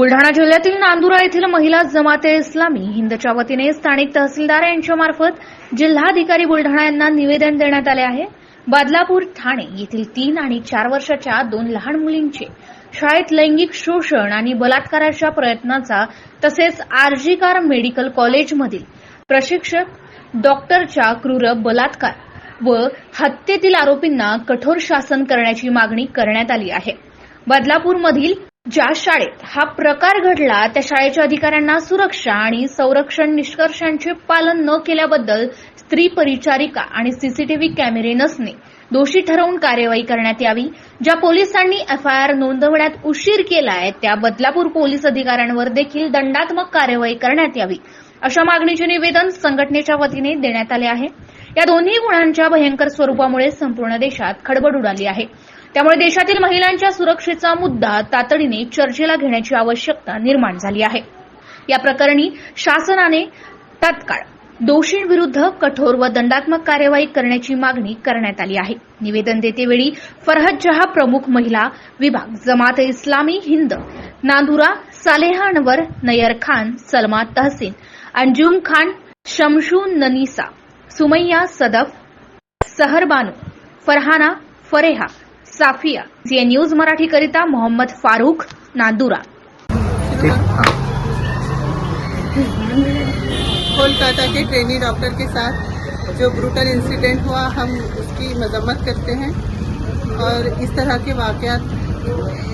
बुलढाणा जिल्ह्यातील नांदुरा येथील महिला जमाते इस्लामी हिंदच्या वतीने स्थानिक तहसीलदार यांच्यामार्फत जिल्हाधिकारी बुलढाणा यांना निवेदन देण्यात आले आहे. बादलापूर ठाणे येथील तीन आणि चार वर्षाच्या दोन लहान मुलींचे शाळेत लैंगिक शोषण आणि बलात्काराच्या प्रयत्नाचा तसेच आरजीकार मेडिकल कॉलेजमधील प्रशिक्षक डॉक्टरच्या क्रूर बलात्कार व हत्येतील आरोपींना कठोर शासन करण्याची मागणी करण्यात आली आहे. बदलापूरमधील ज्या शाळेत हा प्रकार घडला त्या शाळेच्या अधिकाऱ्यांना सुरक्षा आणि संरक्षण निष्कर्षांचे पालन न केल्याबद्दल स्त्री परिचारिका आणि सीसीटीव्ही कॅमेरे नसणे दोषी ठरवून कार्यवाही करण्यात यावी ज्या पोलिसांनी एफआयआर नोंदवण्यात उशीर केलाय त्या बदलापूर पोलीस अधिकाऱ्यांवर देखील दंडात्मक कार्यवाही करण्यात यावी अशा मागणीचे निवेदन संघटनेच्या वतीने देण्यात आले आहे. या दोन्ही गुणांच्या भयंकर स्वरूपामुळे संपूर्ण देशात खडबड उडाली आहे. त्यामुळे देशातील महिलांच्या सुरक्षेचा मुद्दा तातडीने चर्चेला घेण्याची आवश्यकता निर्माण झाली आहे. या प्रकरणी शासनाने तात्काळ दोषींविरुद्ध कठोर व दंडात्मक कार्यवाही करण्याची मागणी करण्यात आली आहे. निवेदन देतेवेळी फरहद जहा प्रमुख महिला विभाग Jamaat Islami Hind Nandura Saleha Anwar Nayyar Khan Salma Tahseen Anjum Khan Shamshunnisa Sumaiya Sadaf Saharbanu Farhana Fareha Safiya C A news Marathi करिता मोहम्मद फारूक नांदुरा. कोलकाता के ट्रेनी डॉक्टर के साथ जो ब्रूटल इंसिडेंट हुआ, हम उसकी मजम्मत करते हैं और इस तरह के वाकयात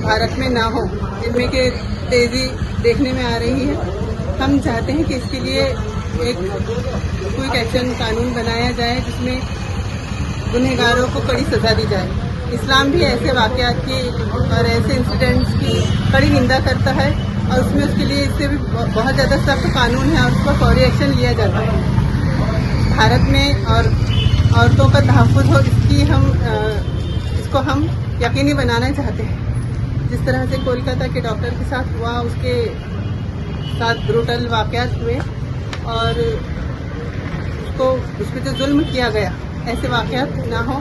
भारत में ना हो, जिनमें के तेज़ी देखने में आ रही है। हम चाहते हैं कि इसके लिए एक क्विक एक्शन कानून बनाया जाए, जिसमें गुनहगारों को कड़ी सजा दी जाए। इस्लाम भी ऐसे वाकयात की और ऐसे इंसिडेंट्स की कड़ी निंदा करता है और उसमें उसके लिए इससे भी बहुत ज़्यादा सख्त कानून है और उस पर फौरी एक्शन लिया जाता है। भारत में और औरतों का तहफ़ हो, इसकी हम इसको हम यकीनी बनाना चाहते हैं। जिस तरह से कोलकाता के डॉक्टर के साथ हुआ, उसके साथ ब्रूटल वाकयात हुए और उसको उस पर जो जुल्म किया गया, ऐसे वाकयात ना हो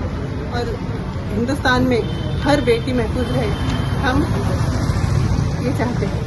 और हिंदुस्तान में हर बेटी महफूज रहे। हम ये चाहते हैं।